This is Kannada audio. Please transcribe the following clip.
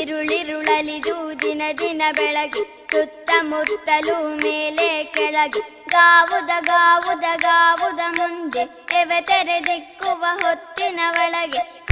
ಇರುಳಿರುಳಲಿದು ದಿನ ದಿನ ಬೆಳಗಿ, ಸುತ್ತಮುತ್ತಲು ಮೇಲೆ ಕೆಳಗೆ. ಗಾವುದ ಗಾವುದ ಗಾವುದ ಮುಂದೆ ಎವೆ ತೆರೆ ದಿಕ್ಕುವ ಹೊತ್ತಿನ ಒಳಗೆ